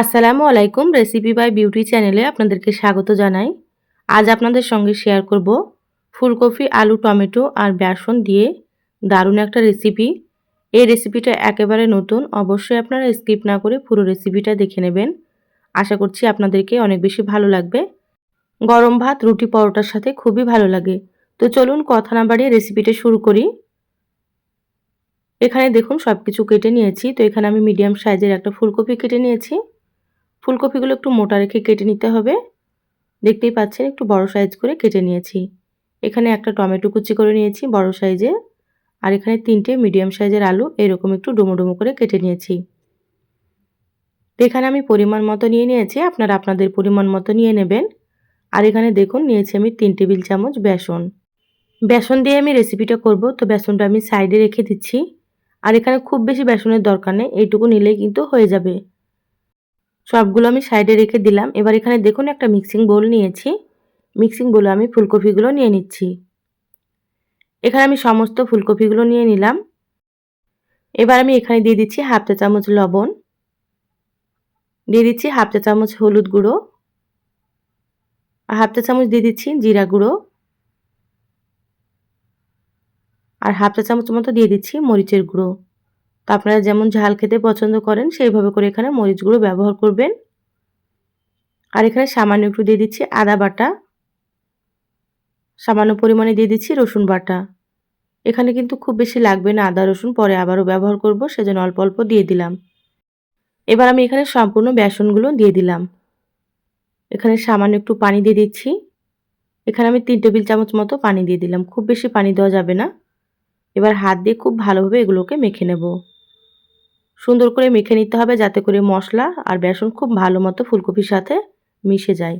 আসসালামু আলাইকুম recipe by beauty চ্যানেলে আপনাদেরকে স্বাগত জানাই। আজ আপনাদের সঙ্গে শেয়ার করব ফুলকপি, আলু, টমেটো আর বেসন দিয়ে দারুণ একটা রেসিপি এই রেসিপিটা একেবারে নতুন, অবশ্যই আপনারা স্কিপ না করে পুরো রেসিপিটা দেখে নেবেন। আশা করছি আপনাদেরকে অনেক বেশি ভালো লাগবে। গরম ভাত, রুটি, পরোটার সাথে খুবই ভালো লাগে। তো চলুন কথা না বাড়িয়ে রেসিপিটা শুরু করি। এখানে দেখুন সব কিছু কেটে নিয়েছি। তো এখানে আমি মিডিয়াম সাইজের একটা ফুলকপি কেটে নিয়েছি। ফুলকপিগুলো একটু মোটা রেখে কেটে নিতে হবে। দেখতেই পাচ্ছেন, একটু বড় সাইজ করে কেটে নিয়েছি। এখানে একটা টমেটো কুচি করে নিয়েছি বড় সাইজের আর এখানে তিনটে মিডিয়াম সাইজের আলু, এরকম একটু ডুমো ডুমো করে কেটে নিয়েছি। এখানে আমি পরিমাণ মতো নিয়ে নিয়েছি, আপনারা আপনাদের পরিমাণ মতো নিয়ে নেবেন। আর এখানে দেখুন, নিয়েছি আমি তিন টেবিল চামচ বেসন। বেসন দিয়ে আমি রেসিপিটা করব, তো বেসনটা আমি সাইডে রেখে দিচ্ছি। আর এখানে খুব বেশি বেসনের দরকার নেই, এইটুকু নিলেই কিন্তু হয়ে যাবে। সবগুলো আমি সাইডে রেখে দিলাম। এবার এখানে দেখুন একটা মিক্সিং বোল নিয়েছি। মিক্সিং বোলে আমি ফুলকপিগুলো নিয়ে নিচ্ছি। এখানে আমি সমস্ত ফুলকপিগুলো নিয়ে নিলাম। এবার আমি এখানে দিয়ে দিচ্ছি হাফ চা চামচ লবণ। দিয়ে দিচ্ছি হাফ চা চামচ হলুদ গুঁড়ো। আর হাফ চা চামচ দিয়ে দিচ্ছি জিরা গুঁড়ো। আর হাফ চা চামচ মতো দিয়ে দিচ্ছি মরিচের গুঁড়ো। তো আপনারা যেমন ঝাল খেতে পছন্দ করেন, সেইভাবে করে এখানে মরিচ গুঁড়ো ব্যবহার করবেন। আর এখানে সামান্য একটু দিয়ে দিচ্ছি আদা বাটা। সামান্য পরিমাণে দিয়ে দিচ্ছি রসুন বাটা। এখানে কিন্তু খুব বেশি লাগবে না আদা, রসুন, পরে আবারও ব্যবহার করব, সেজন্য অল্প অল্প দিয়ে দিলাম। এবার আমি এখানে সম্পূর্ণ বেসনগুলো দিয়ে দিলাম। এখানে সামান্য একটু পানি দিয়ে দিচ্ছি। এখানে আমি তিন টেবিল চামচ মতো পানি দিয়ে দিলাম। খুব বেশি পানি দেওয়া যাবে না। এবার হাত দিয়ে খুব ভালোভাবে এগুলোকে মেখে নেব। সুন্দর করে মেখে নিতে হবে যাতে করে মশলা আর বেসন খুব ভালো মতো ফুলকপির সাথে মিশে যায়।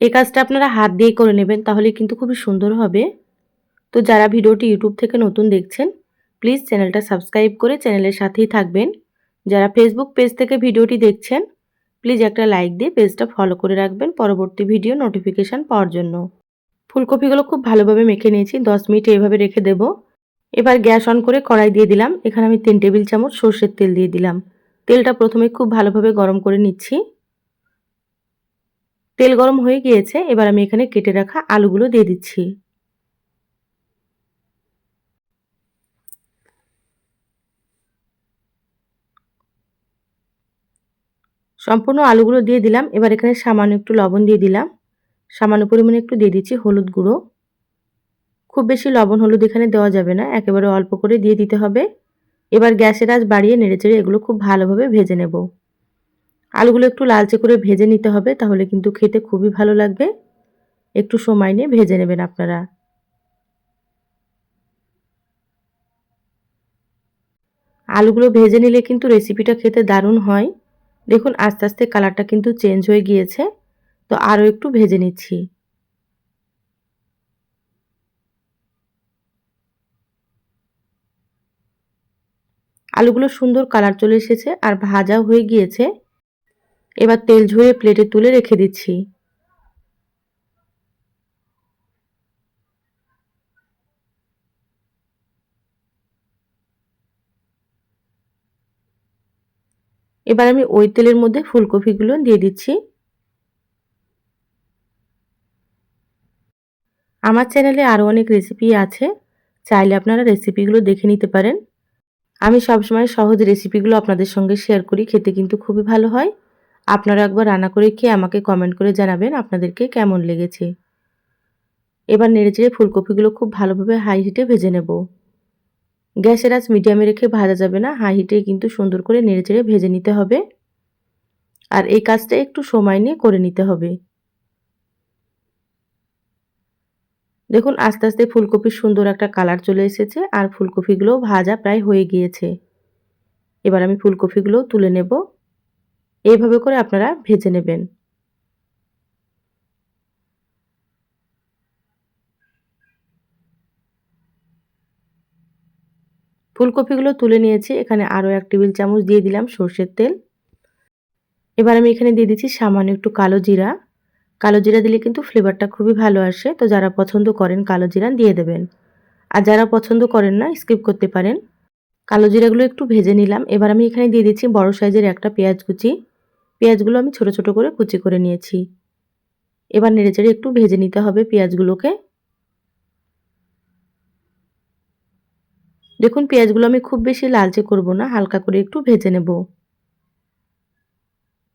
এই কাজটা আপনারা হাত দিয়ে করে নেবেন, তাহলে কিন্তু খুবই সুন্দর হবে। তো যারা ভিডিওটি ইউটিউব থেকে নতুন দেখছেন, প্লিজ চ্যানেলটা সাবস্ক্রাইব করে চ্যানেলের সাথেই থাকবেন। যারা ফেসবুক পেজ থেকে ভিডিওটি দেখছেন, প্লিজ একটা লাইক দিয়ে পেজটা ফলো করে রাখবেন পরবর্তী ভিডিও নোটিফিকেশান পাওয়ার জন্য। ফুলকপিগুলো খুব ভালোভাবে মেখে নিয়েছি, দশ মিনিট এইভাবে রেখে দেব। এবার গ্যাস অন করে কড়াই দিয়ে দিলাম। এখানে আমি তিন টেবিল চামচ সর্ষের তেল দিয়ে দিলাম। তেলটা প্রথমে খুব ভালোভাবে গরম করে নিচ্ছি। তেল গরম হয়ে গিয়েছে, এবার আমি এখানে কেটে রাখা আলুগুলো দিয়ে দিচ্ছি। সম্পূর্ণ আলুগুলো দিয়ে দিলাম। এবার এখানে সামান্য একটু লবণ দিয়ে দিলাম। সামান্য পরিমাণে একটু দিয়ে দিচ্ছি হলুদ গুঁড়ো। খুব বেশি লবণ হলুদ এখানে দেওয়া যাবে না, একেবারে অল্প করে দিয়ে দিতে হবে। এবার গ্যাসের আজ বাড়িয়ে নেড়েচেড়ে এগুলো খুব ভালোভাবে ভেজে নেব। আলুগুলো একটু লালচে করে ভেজে নিতে হবে, তাহলে কিন্তু খেতে খুবই ভালো লাগবে। একটু সময় নিয়ে ভেজে নেবেন আপনারা। আলুগুলো ভেজে নিলে কিন্তু রেসিপিটা খেতে দারুণ হয়। দেখুন, আস্তে আস্তে কালারটা কিন্তু চেঞ্জ হয়ে গিয়েছে। তো আরও একটু ভেজে নিচ্ছি। আলুগুলো সুন্দর কালার চলে এসেছে আর ভাজাও হয়ে গিয়েছে। এবার তেল ঝরিয়ে প্লেটে তুলে রেখে দিচ্ছি। এবার আমি ওই তেলের মধ্যে ফুলকপিগুলো দিয়ে দিচ্ছি। আমার চ্যানেলে আরও অনেক রেসিপি আছে। চাইলে আপনারা রেসিপিগুলো দেখে নিতে পারেন। আমি সবসময় সহজ রেসিপিগুলো আপনাদের সঙ্গে শেয়ার করি, খেতে কিন্তু খুবই ভালো হয়। আপনারা একবার রান্না করে খেয়ে আমাকে কমেন্ট করে জানাবেন আপনাদেরকে কেমন লেগেছে। এবার নেড়েচেড়ে ফুলকপিগুলো খুব ভালোভাবে হাই হিটে ভেজে নেব। গ্যাসের আঁচ মিডিয়ামে রেখে ভাজা যাবে না হাই হিটে কিন্তু সুন্দর করে নেড়েচেড়ে ভেজে নিতে হবে। আর এই কাজটা একটু সময় নিয়ে করে নিতে হবে। দেখুন, আস্তে আস্তে ফুলকপির সুন্দর একটা কালার চলে এসেছে আর ফুলকপিগুলো ভাজা প্রায় হয়ে গিয়েছে। এবার আমি ফুলকপিগুলো তুলে নেব। এইভাবে করে আপনারা ভেজে নেবেন। ফুলকপিগুলো তুলে নিয়েছি, এখানে আরও এক টেবিল চামচ দিয়ে দিলাম সর্ষের তেল। এবার আমি এখানে দিয়ে দিচ্ছি সামান্য একটু কালো জিরা। কালো জিরা দিলে কিন্তু ফ্লেভারটা খুবই ভালো আসে। তো যারা পছন্দ করেন কালো জিরা দিয়ে দেবেন। আর যারা পছন্দ করেন না স্কিপ করতে পারেন। কালো জিরাগুলো একটু ভেজে নিলাম। এবার আমি এখানে দিয়ে দিচ্ছি বড় সাইজের একটা পেঁয়াজ কুচি। পেঁয়াজগুলো আমি ছোট ছোট করে কুচি করে নিয়েছি। এবার নেড়েচেড়ে একটু ভেজে নিতে হবে পেঁয়াজগুলোকে। দেখুন, পেঁয়াজগুলো আমি খুব বেশি লালচে করব না, হালকা করে একটু ভেজে নেব।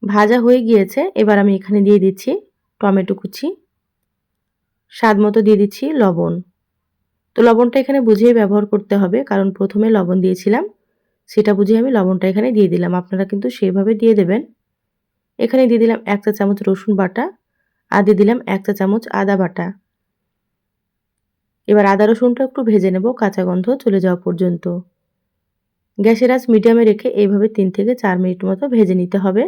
ভাজা হয়ে গিয়েছে। এবার আমি এখানে দিয়ে দিচ্ছি টমেটো কুচি, স্বাদ মতো দিয়ে দিচ্ছি লবণ। তো লবণটা এখানে বুঝিয়ে ব্যবহার করতে হবে, কারণ প্রথমে লবণ দিয়েছিলাম, সেটা বুঝিয়ে আমি লবণটা এখানে দিয়ে দিলাম। আপনারা কিন্তু সেইভাবে দিয়ে দেবেন। এখানে দিয়ে দিলাম এক চা চামচ রসুন বাটা আর দিয়ে দিলাম এক চা চামচ আদা বাটা। এবার আদা রসুনটা একটু ভেজে নেব, কাঁচা গন্ধ চলে যাওয়া পর্যন্ত। গ্যাসের আঁচ মিডিয়ামে রেখে এইভাবে তিন থেকে চার মিনিট মতো ভেজে নিতে হবে।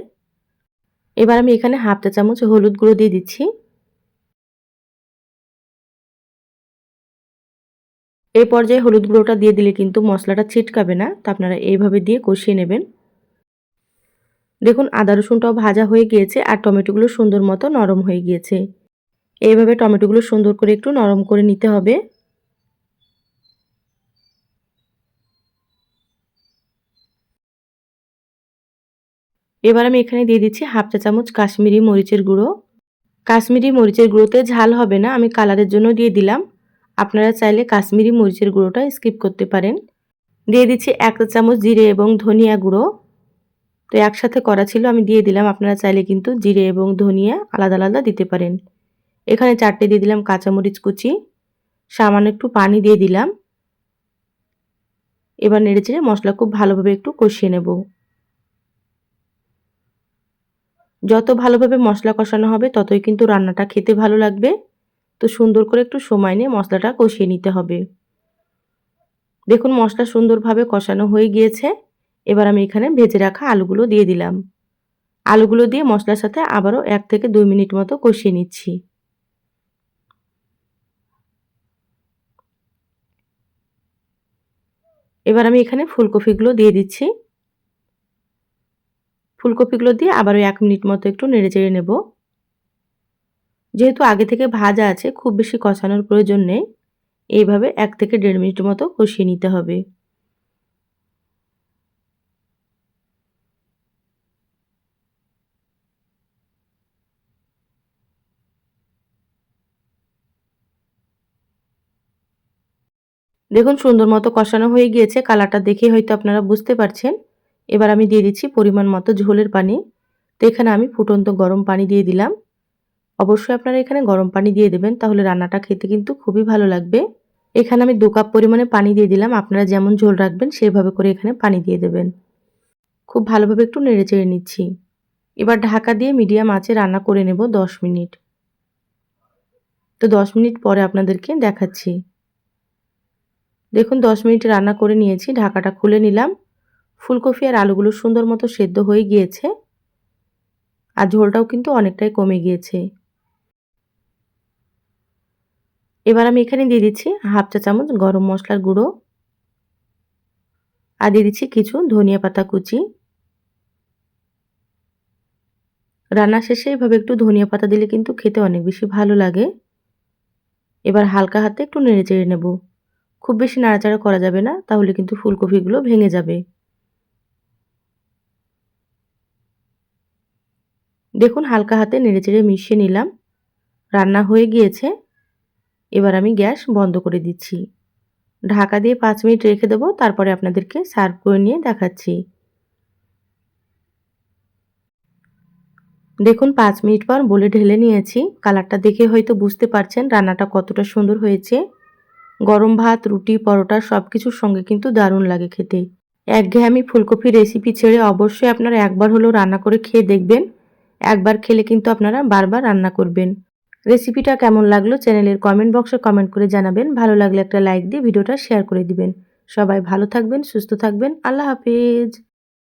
এবার আমি এখানে হাফ চা চামচ হলুদ গুঁড়ো দিয়ে দিচ্ছি। এই পর্যায়ে হলুদ গুঁড়োটা দিয়ে দিলে কিন্তু মশলাটা ছিটকাবে না, তো আপনারা এইভাবে দিয়ে কষিয়ে নেবেন। দেখুন, আদা রসুনটাও ভাজা হয়ে গিয়েছে আর টমেটোগুলো সুন্দর মতো নরম হয়ে গিয়েছে। এইভাবে টমেটোগুলো সুন্দর করে একটু নরম করে নিতে হবে। এবার আমি এখানে দিয়ে দিচ্ছি হাফ চা চামচ কাশ্মীরি মরিচের গুঁড়ো। কাশ্মীরি মরিচের গুঁড়োতে ঝাল হবে না, আমি কালারের জন্য দিয়ে দিলাম। আপনারা চাইলে কাশ্মীরি মরিচের গুঁড়োটা স্কিপ করতে পারেন। দিয়ে দিচ্ছি এক চা চামচ জিরে এবং ধনিয়া গুঁড়ো। তো একসাথে করা ছিল, আমি দিয়ে দিলাম, আপনারা চাইলে কিন্তু জিরে এবং ধনিয়া আলাদা আলাদা দিতে পারেন। এখানে চারটে দিয়ে দিলাম কাঁচামরিচ কুচি, সামান্য একটু পানি দিয়ে দিলাম। এবার নেড়ে চেড়ে মশলা খুব ভালোভাবে একটু কষিয়ে নেব। যত ভালোভাবে মশলা কষানো হবে, ততই কিন্তু রান্নাটা খেতে ভালো লাগবে। তো সুন্দর করে একটু সময় নিয়ে মশলাটা কষিয়ে নিতে হবে। দেখুন, মশলা সুন্দরভাবে কষানো হয়ে গিয়েছে। এবার আমি এখানে ভেজে রাখা আলুগুলো দিয়ে দিলাম। আলুগুলো দিয়ে মশলার সাথে আবারও এক থেকে দুই মিনিট মতো কষিয়ে নিচ্ছি। এবার আমি এখানে ফুলকপিগুলো দিয়ে দিচ্ছি। ফুলকপিগুলো দিয়ে আবারও এক মিনিট মতো একটু নেড়ে চেড়ে নেব। যেহেতু আগে থেকে ভাজা আছে, খুব বেশি কষানোর প্রয়োজন নেই। এইভাবে এক থেকে দেড় মিনিট মতো কষিয়ে নিতে হবে। দেখুন সুন্দর মতো কষানো হয়ে গিয়েছে। কালারটা দেখে হয়তো আপনারা বুঝতে পারছেন। এবার আমি দিয়ে দিচ্ছি পরিমাণ মতো ঝোলের পানি। তো এখানে আমি ফুটন্ত গরম পানি দিয়ে দিলাম। অবশ্যই আপনারা এখানে গরম পানি দিয়ে দেবেন, তাহলে রান্নাটা খেতে কিন্তু খুবই ভালো লাগবে। এখানে আমি দু কাপ পরিমাণে পানি দিয়ে দিলাম, আপনারা যেমন ঝোল রাখবেন সেভাবে করে এখানে পানি দিয়ে দেবেন। খুব ভালোভাবে একটু নেড়ে চেড়ে নিচ্ছি। এবার ঢাকা দিয়ে মিডিয়াম আঁচে রান্না করে নেব দশ মিনিট। তো দশ মিনিট পরে আপনাদেরকে দেখাচ্ছি। দেখুন, দশ মিনিট রান্না করে নিয়েছি, ঢাকাটা খুলে নিলাম। ফুলকপি আর আলুগুলো সুন্দর মতো সেদ্ধ হয়ে গিয়েছে। আর ঝোলটাও কিন্তু অনেকটাই কমে গিয়েছে। এবার আমি এখানে দিয়ে দিচ্ছি হাফ চা চামচ গরম মশলার গুঁড়ো। আর দিয়ে দিচ্ছি কিছু ধনিয়া পাতা কুচি। রান্না শেষে এভাবে একটু ধনিয়া পাতা দিলে কিন্তু খেতে অনেক বেশি ভালো লাগে। এবার হালকা হাতে একটু নেড়ে চেড়ে নেব। খুব বেশি নাড়াচাড়া করা যাবে না, তাহলে কিন্তু ফুলকপিগুলো ভেঙে যাবে। দেখুন, হালকা হাতে নেড়েচেড়ে মিশিয়ে নিলাম। রান্না হয়ে গিয়েছে। এবার আমি গ্যাস বন্ধ করে দিচ্ছি। ঢাকা দিয়ে পাঁচ মিনিট রেখে দেবো, তারপরে আপনাদেরকে সার্ভ করে নিয়ে দেখাচ্ছি। দেখুন, পাঁচ মিনিট পর বলে ঢেলে নিয়েছি। কালারটা দেখে হয়তো বুঝতে পারছেন রান্নাটা কতটা সুন্দর হয়েছে। গরম ভাত, রুটি, পরোটা সব কিছুর সঙ্গে কিন্তু দারুণ লাগে খেতে। একঘেয়েমি ফুলকপি রেসিপি ছেড়ে অবশ্যই আপনারা একবার হলেও রান্না করে খেয়ে দেখবেন। একবার খেলে কিন্তু আপনারা বারবার রান্না করবেন। রেসিপিটা কেমন লাগল চ্যানেলের কমেন্ট বক্সে কমেন্ট করে জানাবেন। ভালো লাগলে একটা লাইক দিয়ে ভিডিওটা শেয়ার করে দিবেন। সবাই ভালো থাকবেন, সুস্থ থাকবেন। আল্লাহ হাফিজ।